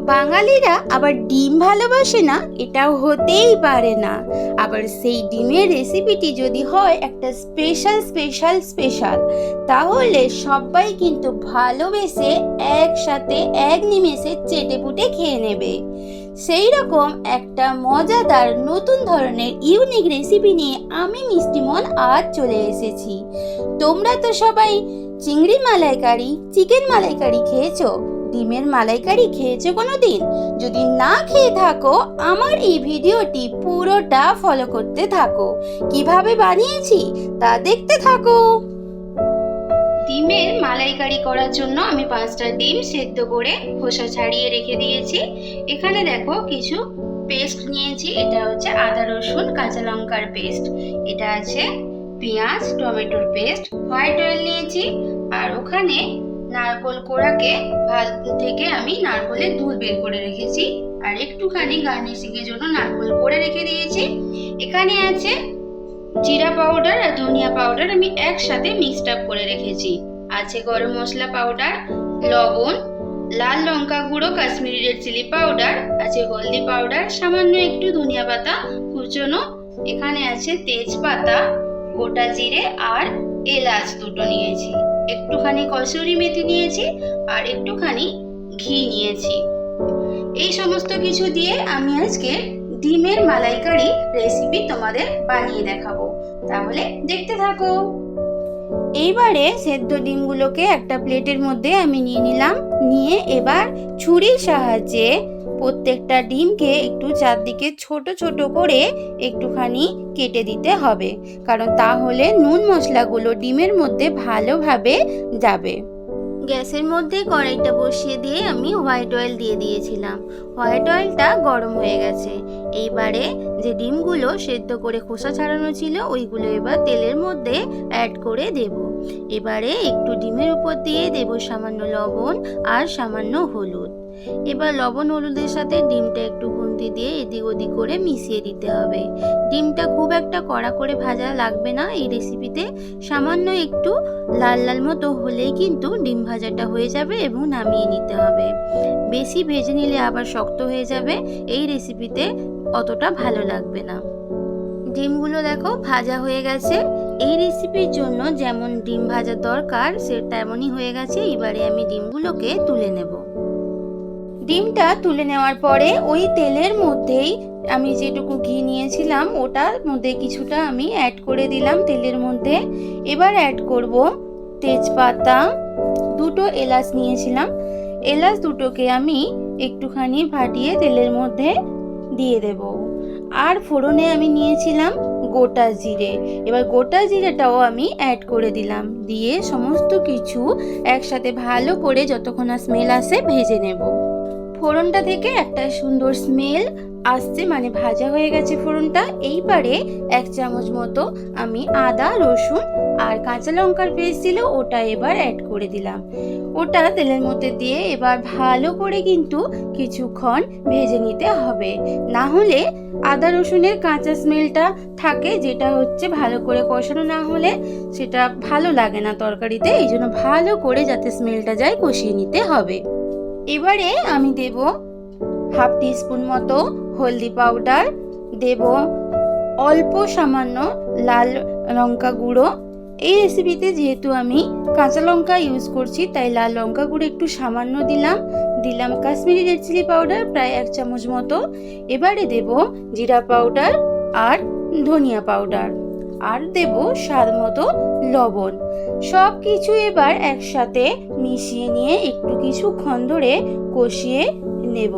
বাঙালিরা আবার ডিম ভালোবাসে না, এটাও হতেই পারে না। আবার সেই ডিমের রেসিপিটি যদি হয় একটা স্পেশাল স্পেশাল স্পেশাল তাহলে সবাই কিন্তু ভালোবেসে একসাথে এক নিমেষে চেটে পুটে খেয়ে নেবে। সেই রকম একটা মজাদার নতুন ধরনের ইউনিক রেসিপি নিয়ে আমি মিষ্টিমন আজ চলে এসেছি। তোমরা তো সবাই চিংড়ি মালাইকারি চিকেন মালাইকারি খেয়েছো? ডিমের মালাইকারি খেয়েছো কোনো দিন যদি না খেয়ে থাকো, আমার এই ভিডিওটি পুরোটা ফলো করতে থাকো। কীভাবে বানিয়েছি তা দেখতে থাকো। ডিমের মালাইকারি করার জন্য আমি পাঁচটা ডিম সেদ্ধ করে খোসা ছাড়িয়ে রেখে দিয়েছি। এখানে দেখো কিছু পেস্ট নিয়েছি। এটা হচ্ছে আদা, রসুন, কাঁচা লঙ্কার পেস্ট। এটা আছে পেঁয়াজ, টমেটোর পেস্ট, হোয়াইট অয়েল নিয়েছি। আর ওখানে নারকোল কোড়াকে ভাত থেকে আমি নারকোলের দুধ বের করে রেখেছি। আর একটুখানি গার্নিশিংয়ের জন্য নারকোল করে রেখে দিয়েছি। এখানে আছে জিরা পাউডার আর ধনিয়া পাউডার আমি একসাথে মিক্সড আপ করে রেখেছি। আছে গরম মশলা পাউডার, লবণ, লাল লঙ্কা গুঁড়ো, কাশ্মীরি রেড চিলি পাউডার আছে হলদি পাউডার সামান্য একটু ধনিয়া পাতা কুচনো। এখানে আছে তেজপাতা, গোটা জিরে আর এলাচ দুটো নিয়েছি। একটুখানি কসুরি মেথি নিয়েছি আর একটুখানি ঘি নিয়েছি। এই সমস্ত কিছু দিয়ে আমি আজকে ডিমের মালাইকারি রেসিপি তোমাদের বানিয়ে দেখাবো। তাহলে দেখতে থাকো। এইবারে সেদ্ধ ডিমগুলোকে একটা প্লেটের মধ্যে আমি নিয়ে নিলাম। নিয়ে এবার ছুরির সাহায্যে প্রত্যেকটা ডিমকে একটু চারদিকে ছোট ছোট করে একটুখানি কেটে দিতে হবে, কারণ তাহলে নুন মশলাগুলো ডিমের মধ্যে ভালোভাবে যাবে। গ্যাসের মধ্যে কড়াইটা বসিয়ে দিয়ে আমি হোয়াইট অয়েল দিয়ে দিয়েছিলাম। হোয়াইট অয়েলটা গরম হয়ে গেছে। এইবারে যে ডিমগুলো সেদ্ধ করে খোসা ছাড়ানো ছিল, ওইগুলো এবার তেলের মধ্যে অ্যাড করে দেব। এবারে একটু ডিমের উপর দিয়ে দেব সামান্য লবণ আর সামান্য হলুদ। এবার লবণ হলুদের সাথে ডিমটা একটু খুন্তি দিয়ে এদিক ওদিক করে মিশিয়ে দিতে হবে। ডিমটা খুব একটা কড়া করে ভাজা লাগবে না এই রেসিপিতে সামান্য একটু লাল লাল মতো হলেই কিন্তু ডিম ভাজাটা হয়ে যাবে এবং নামিয়ে নিতে হবে। বেশি ভেজে নিলে আবার শক্ত হয়ে যাবে, এই রেসিপিতে অতটা ভালো লাগবে না। ডিমগুলো দেখো ভাজা হয়ে গেছে। এই রেসিপির জন্য যেমন ডিম ভাজা দরকার, সে তেমনই হয়ে গেছে। এবারে আমি ডিমগুলোকে তুলে নেব। ডিমটা তুলে নেওয়ার পরে ওই তেলের মধ্যেই আমি যেটুকু ঘি নিয়েছিলাম, ওটার মধ্যে কিছুটা আমি অ্যাড করে দিলাম তেলের মধ্যে। এবার অ্যাড করব তেজপাতা। দুটো এলাচ নিয়েছিলাম। এলাচ দুটোকে আমি একটুখানি ফাটিয়ে তেলের মধ্যে দিয়ে দেব। আর ফোড়নে আমি নিয়েছিলাম গোটা জিরে। এবার গোটা জিরেটাও আমি অ্যাড করে দিলাম। দিয়ে সমস্ত কিছু একসাথে ভালো করে যতক্ষণ না স্মেল আসে ভেজে নেব। ফোড়নটা থেকে একটা সুন্দর স্মেল আসছে মানে ভাজা হয়ে গেছে ফোড়নটা। এইবারে এক চামচ মতো আমি আদা, রসুন আর কাঁচা লঙ্কার পেস্ট ছিল, ওটা এবার অ্যাড করে দিলাম। ওটা তেলের মধ্যে দিয়ে এবার ভালো করে কিন্তু কিছুক্ষণ ভেজে নিতে হবে। না হলে আদা রসুনের কাঁচা স্মেলটা থাকে, যেটা হচ্ছে ভালো করে কষানো না হলে সেটা ভালো লাগে না তরকারিতে, এই জন্য ভালো করে যাতে স্মেলটা যায় কষিয়ে নিতে হবে। এবারে আমি দেব হাফ টিস্পুন মতো হলদি পাউডার দেব অল্প সামান্য লাল লঙ্কা গুঁড়ো এই রেসিপিতে যেহেতু আমি কাঁচা লঙ্কা ইউজ করছি, তাই লাল লঙ্কা গুঁড়ো একটু সামান্য দিলাম। দিলাম কাশ্মীরি রেড চিলি পাউডার প্রায় এক চামচ মতো। এবারে দেব জিরা পাউডার আর ধনিয়া পাউডার আর দেব স্বাদ মতো লবণ। সব কিছু এবার একসাথে মিশিয়ে নিয়ে একটু কিছুক্ষণ ধরে কষিয়ে নেব।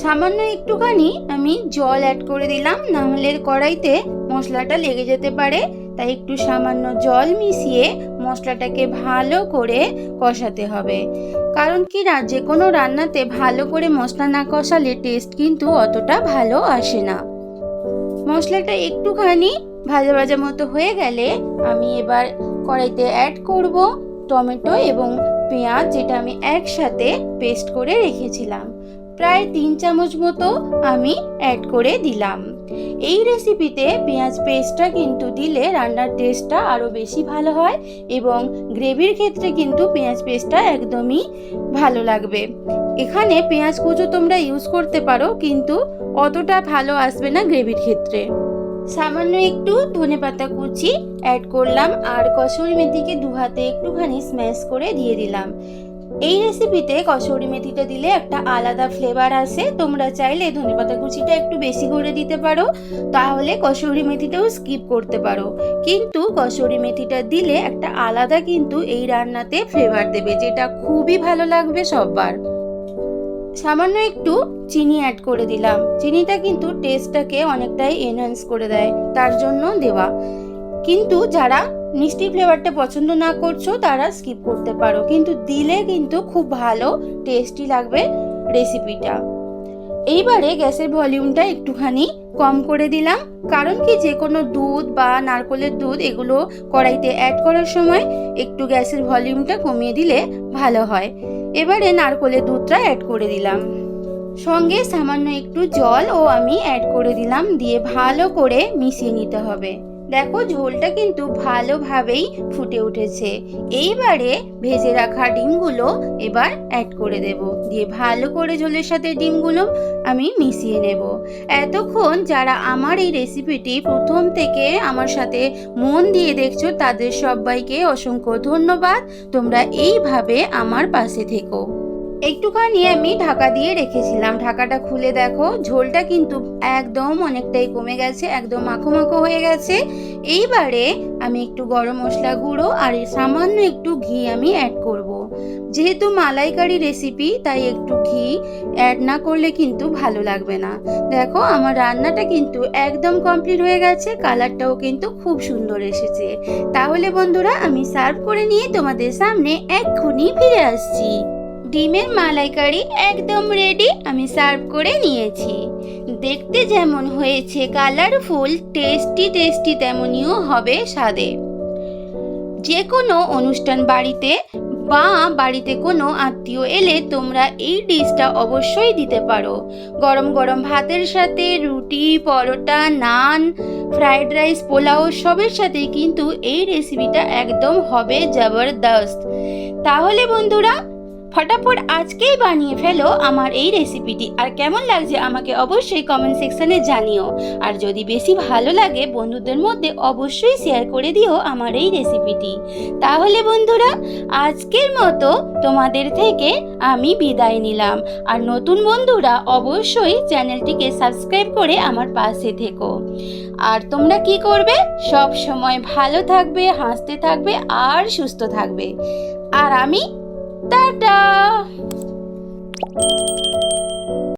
সামান্য একটুখানি আমি জল অ্যাড করে দিলাম না হলে কড়াইতে মশলাটা লেগে যেতে পারে, তাই একটু সামান্য জল মিশিয়ে মশলাটাকে ভালো করে কষাতে হবে। কারণ কি না, যে কোনো রান্নাতে ভালো করে মশলা না কষালে টেস্ট কিন্তু অতটা ভালো আসে না। মশলাটা একটুখানি ভাজা ভাজা মতো হয়ে গেলে আমি এবার কড়াইতে অ্যাড করব টমেটো এবং পেঁয়াজ, যেটা আমি একসাথে পেস্ট করে রেখেছিলাম। প্রায় তিন চামচ মতো আমি অ্যাড করে দিলাম। এই রেসিপিতে পেঁয়াজ পেস্টটা কিন্তু দিলে রান্নার টেস্টটা আরও বেশি ভালো হয় এবং গ্রেভির ক্ষেত্রে কিন্তু পেঁয়াজ পেস্টটা একদমই ভালো লাগবে। এখানে পেঁয়াজ কুচো তোমরা ইউজ করতে পারো, কিন্তু অতটা ভালো আসবে না গ্রেভির ক্ষেত্রে। সামান্য একটু ধনেপাতা কুচি অ্যাড করলাম, আর কসুরি মেথিকে দু হাতে একটুখানি স্ম্যাশ করে দিয়ে দিলাম। এই রেসিপিতে কসুরি মেথিটা দিলে একটা আলাদা ফ্লেভার আসে। তোমরা চাইলে ধনেপাতা কুচিটা একটু বেশি করে দিতে পারো। তাহলে কসুরি মেথিটাও স্কিপ করতে পারো। কিন্তু কসুরি মেথিটা দিলে একটা আলাদা কিন্তু এই রান্নাতে ফ্লেভার দেবে, যেটা খুবই ভালো লাগবে সববার। সামান্য একটু চিনি অ্যাড করে দিলাম। চিনিটা কিন্তু টেস্টটাকে অনেকটাই এনহান্স করে দেয়, তার জন্য দেওয়া। কিন্তু যারা মিষ্টি ফ্লেভারটা পছন্দ না করছ, তারা স্কিপ করতে পারো। কিন্তু দিলে কিন্তু খুব ভালো টেস্টি লাগবে রেসিপিটা এইবারে গ্যাসের ভলিউমটা একটুখানি কম করে দিলাম, কারণ কি যে কোনো দুধ বা নারকলের দুধ এগুলো কড়াইতে অ্যাড করার সময় একটু গ্যাসের ভলিউমটা কমিয়ে দিলে ভালো হয়। এবারে নারকলের দুধটা অ্যাড করে দিলাম। সঙ্গে সামান্য একটু জল ও আমি অ্যাড করে দিলাম, দিয়ে ভালো করে মিশিয়ে নিতে হবে। দেখো ঝোলটা কিন্তু ভালোভাবেই ফুটে উঠেছে। এইবারে ভেজে রাখা ডিমগুলো এবার অ্যাড করে দেব। দিয়ে ভালো করে ঝোলের সাথে ডিমগুলো আমি মিশিয়ে নেব। এতক্ষণ যারা আমার এই রেসিপিটি প্রথম থেকে আমার সাথে মন দিয়ে দেখছ, তাদের সবাইকে অসংখ্য ধন্যবাদ। তোমরা এইভাবে আমার পাশে থেকো। একটুখানি আমি ঢাকা দিয়ে রেখেছিলাম। ঢাকাটা খুলে দেখো, ঝোলটা কিন্তু একদম অনেকটাই কমে গেছে, একদম মাখো মাখো হয়ে গেছে। এইবারে আমি একটু গরম মশলা গুঁড়ো আর সামান্য একটু ঘি আমি অ্যাড করব। যেহেতু মালাইকারি রেসিপি তাই একটু ঘি অ্যাড না করলে কিন্তু ভালো লাগবে না। দেখো, আমার রান্নাটা কিন্তু একদম কমপ্লিট হয়ে গেছে কালারটাও কিন্তু খুব সুন্দর এসেছে। তাহলে বন্ধুরা, আমি সার্ভ করে নিয়ে তোমাদের সামনে এক্ষুনি ফিরে আসছি। ডিমের মালাইকারি একদম রেডি আমি সার্ভ করে নিয়েছি। দেখতে যেমন হয়েছে কালারফুল টেস্টি টেস্টি তেমনিও হবে স্বাদে। যে কোনো অনুষ্ঠান বাড়িতে বা বাড়িতে কোনো আত্মীয় এলে তোমরা এই ডিশটা অবশ্যই দিতে পারো। গরম গরম ভাতের সাথে রুটি, পরোটা, নান ফ্রাইড রাইস পোলাও সবের সাথে কিন্তু এই রেসিপিটা একদম হবে জবরদস্ত। তাহলে বন্ধুরা ফটাফট আজকেই বানিয়ে ফেলো আমার এই রেসিপিটি আর কেমন লাগছে আমাকে অবশ্যই কমেন্ট সেকশনে জানিও। আর যদি বেশি ভালো লাগে বন্ধুদের মধ্যে অবশ্যই শেয়ার করে দিও আমার এই রেসিপিটি তাহলে বন্ধুরা, আজকের মতো তোমাদের থেকে আমি বিদায় নিলাম। আর নতুন বন্ধুরা অবশ্যই চ্যানেলটিকে সাবস্ক্রাইব করে আমার পাশে থেকো। আর তোমরা কি করবে? সব সময় ভালো থাকবে, হাসতে থাকবে আর সুস্থ থাকবে। আর আমি Da da.